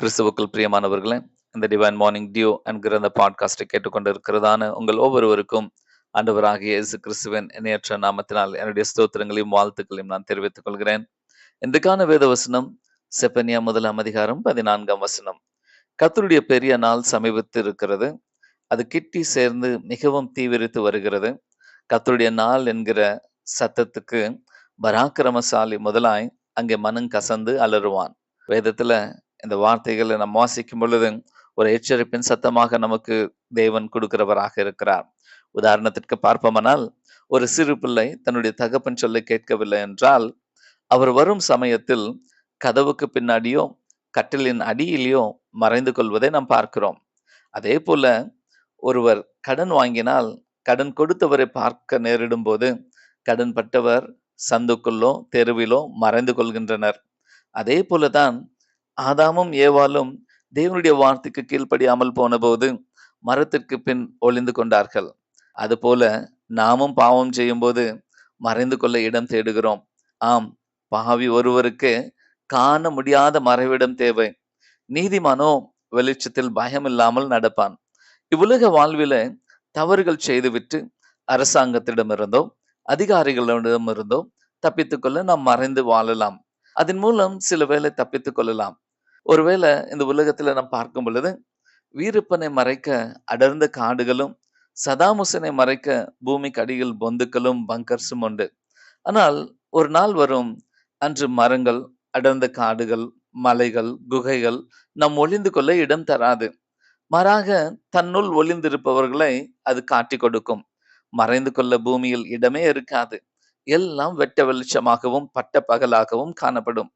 கிறிஸ்துவுக்குள் பிரியமானவர்களே இந்த டிவைன் மார்னிங் டியூ என்கிற அந்த பாட்காஸ்டை கேட்டுக்கொண்டிருக்கிறதான உங்கள் ஒவ்வொருவருக்கும் ஆண்டவராகிய இயேசு கிறிஸ்துவின் இணையற்ற நாமத்தினால் என்னுடைய ஸ்தோத்திரங்களையும் வாழ்த்துக்களையும் நான் தெரிவித்துக் கொள்கிறேன். இன்றைக்கான வேத வசனம் செப்பனியா முதலாம் அதிகாரம் பதினான்காம் வசனம். கத்தருடைய பெரிய நாள் சமீபத்து இருக்கிறது அது கிட்டி சேர்ந்து மிகவும் தீவிரித்து வருகிறது. கத்தருடைய நாள் என்கிற சத்தத்துக்கு பராக்கிரமசாலி முதலாய் அங்கே மனம் கசந்து அலறுவான். வேதத்துல இந்த வார்த்தைகளை நாம் வாசிக்கும் பொழுது ஒரு எச்சரிப்பின் சத்தமாக நமக்கு தேவன் கொடுக்கிறவராக இருக்கிறார். உதாரணத்திற்கு பார்ப்போமானால் ஒரு சிறு பிள்ளை தன்னுடைய தகப்பன் சொல்லை கேட்கவில்லை என்றால் அவர் வரும் சமயத்தில் கதவுக்கு பின்னாடியோ கட்டிலின் அடியிலேயோ மறைந்து கொள்வதை நாம் பார்க்கிறோம். அதே போல ஒருவர் கடன் வாங்கினால் கடன் கொடுத்தவரை பார்க்க நேரிடும் போது கடன் பட்டவர் சந்துக்குள்ளோ தெருவிலோ மறைந்து கொள்கின்றனர். அதே போலதான் ஆதாமும் ஏவாலும் தேவனுடைய வார்த்தைக்கு கீழ்ப்படியாமல் போன போது மரத்திற்கு பின் ஒளிந்து கொண்டார்கள். அதுபோல நாமும் பாவம் செய்யும்போது மறைந்து கொள்ள இடம் தேடுகிறோம். ஆம் பாவி ஒருவருக்கு காண முடியாத மறைவிடம் தேவை. நீதிமானோ வெளிச்சத்தில் பயம் இல்லாமல் நடப்பான். இவ்வுலக வாழ்வில தவறுகள் செய்துவிட்டு அரசாங்கத்திடமிருந்தோ அதிகாரிகளிடமிருந்தோ தப்பித்துக்கொள்ள நாம் மறைந்து வாழலாம். அதன் மூலம் சில வேலை தப்பித்துக் கொள்ளலாம். ஒருவேளை இந்த உலகத்துல நாம் பார்க்கும் பொழுது வீரப்பனை மறைக்க அடர்ந்த காடுகளும் சதாமுசனை மறைக்க பூமிக்கு அடியில் பொந்துக்களும் பங்கர்ஸும் உண்டு. ஆனால் ஒரு நாள் வரும் அன்று மரங்கள் அடர்ந்த காடுகள் மலைகள் குகைகள் நம் ஒளிந்து கொள்ள இடம் தராது. மாறாக தன்னுள் ஒளிந்திருப்பவர்களை அது காட்டி கொடுக்கும். மறைந்து கொள்ள பூமியில் இடமே இருக்காது. எல்லாம் வெட்ட வெளிச்சமாகவும் பட்ட பகலாகவும் காணப்படும்.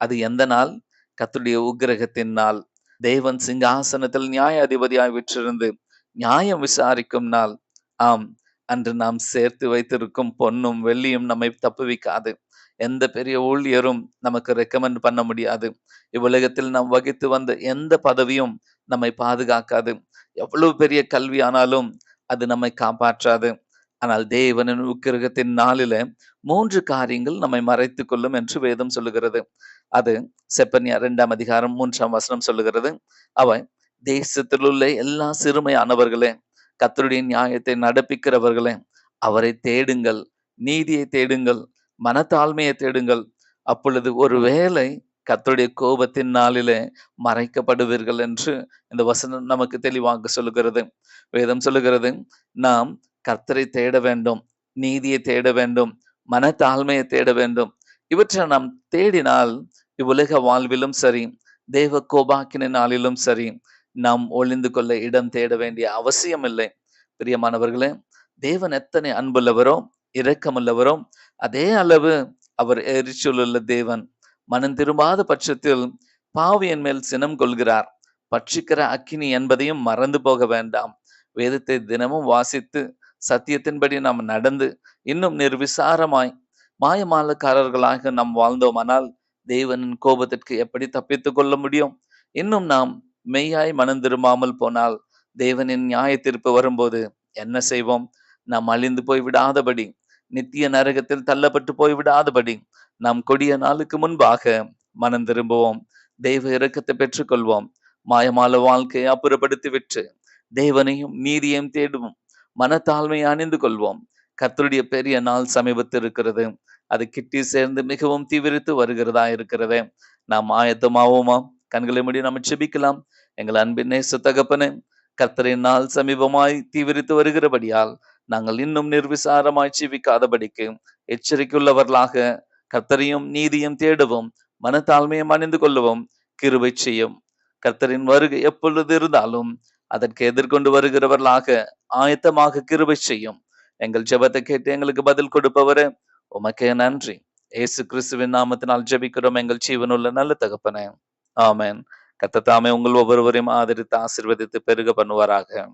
அது எந்த நாள்? கத்துடைய உக்கிரகத்தின் நாள் தேவன் சிங்காசனத்தில் நியாயாதிபதியாய் விற்றிருந்து நியாயம் விசாரிக்கும் நாள். ஆம் அன்று நாம் சேர்த்து வைத்திருக்கும் பொன்னும் வெள்ளியும் நம்மை தப்புவிக்காது. எந்த பெரிய ஊழியரும் நமக்கு ரெக்கமெண்ட் பண்ண முடியாது. இவ்வுலகத்தில் நாம் வகித்து வந்த எந்த பதவியும் நம்மை பாதுகாக்காது. எவ்வளவு பெரிய கல்வி ஆனாலும் அது நம்மை காப்பாற்றாது. ஆனால் தேவனின் உக்கிரகத்தின் நாளில மூன்று காரியங்கள் நம்மை மறைத்து கொள்ளும் என்று வேதம் சொல்லுகிறது. அது செப்பனியா இரண்டாம் அதிகாரம் மூன்றாம் வசனம் சொல்லுகிறது. அவன் தேசத்தில் உள்ள எல்லா சிறுமையானவர்களே கத்தருடைய நியாயத்தை நடப்பிக்கிறவர்களே அவரை தேடுங்கள் நீதியை தேடுங்கள் மனத்தாழ்மையை தேடுங்கள். அப்பொழுது ஒருவேளை கத்தருடைய கோபத்தின் நாளிலே மறைக்கப்படுவீர்கள் என்று இந்த வசனம் நமக்கு தெளிவாக சொல்லுகிறது. வேதம் சொல்லுகிறது நாம் கர்த்தரை தேட வேண்டும் நீதியை தேட வேண்டும் மனத்தாழ்மையை தேட வேண்டும். இவற்றை நாம் தேடினால் இவ்வுலக வாழ்விலும் சரி தேவ கோபாக்கின நாளிலும் சரி நாம் ஒளிந்து கொள்ள இடம் தேட வேண்டிய அவசியம் இல்லை பிரியமானவர்களே தேவன் எத்தனை அன்புள்ளவரோ இரக்கமுள்ளவரோ அதே அளவு அவர் எரிச்சலுள்ள தேவன். மனம் திரும்பாத பட்சத்தில் பாவியன் மேல் சினம் கொள்கிறார். பட்சிக்கிற அக்கினி என்பதையும் மறந்து போக வேண்டாம். வேதத்தை தினமும் வாசித்து சத்தியத்தின்படி நாம் நடந்து இன்னும் நிர்விசாரமாய் மாயமாலக்காரர்களாக நாம் வாழ்ந்தோமானால் தேவனின் கோபத்திற்கு எப்படி தப்பித்துக் கொள்ள முடியும்? இன்னும் நாம் மெய்யாய் மனம் திரும்பாமல் போனால் தேவனின் நியாய தீர்ப்பு வரும்போது என்ன செய்வோம்? நாம் அழிந்து போய் விடாதபடி நித்திய நரகத்தில் தள்ளப்பட்டு போய் விடாதபடி நாம் கொடிய நாளுக்கு முன்பாக மனம் திரும்புவோம். தெய்வ இரக்கத்தை பெற்றுக்கொள்வோம். மாயமால வாழ்க்கையை அப்புறப்படுத்தி விட்டு தேவனையும் நீதியையும் தேடுவோம். மனத்தாழ்மையை அணிந்து கொள்வோம். கர்த்தருடைய பெரிய நாள் சமீபத்தில் இருக்கிறது அது கிட்டி சேர்ந்து மிகவும் தீவிரித்து வருகிறதா இருக்கிறது. நாம் ஆயத்தமாவோமா? கண்களை முடி நம்ம செபிக்கலாம். எங்கள் அன்பின் நேச தகப்பனே கர்த்தரின் நாள் சமீபமாய் தீவிரித்து வருகிறபடியால் நாங்கள் இன்னும் நிர்விசாரமாய் ஜீவிக்காதபடிக்கு எச்சரிக்கையுள்ளவர்களாக கர்த்தரையும் நீதியும் தேடவும் மனத்தாழ்மையும் அணிந்து கொள்ளுவோம். கிருவை செய்யும். கர்த்தரின் வருகை எப்பொழுது இருந்தாலும் அதற்கு எதிர்கொண்டு வருகிறவர்களாக ஆயத்தமாக கிருபை செய்யும். எங்கள் ஜெபத்தை கேட்டு எங்களுக்கு பதில் கொடுப்பவர் உமக்கே நன்றி. ஏசு கிறிஸ்துவின் நாமத்தினால் ஜெபிக்கிறோம். எங்கள் ஜீவனுள்ள நல்ல தகப்பனே. ஆமேன். கத்தத்தாமே உங்கள் ஒவ்வொருவரையும் ஆதரித்து ஆசிர்வதித்து பெருக பண்ணுவாராக.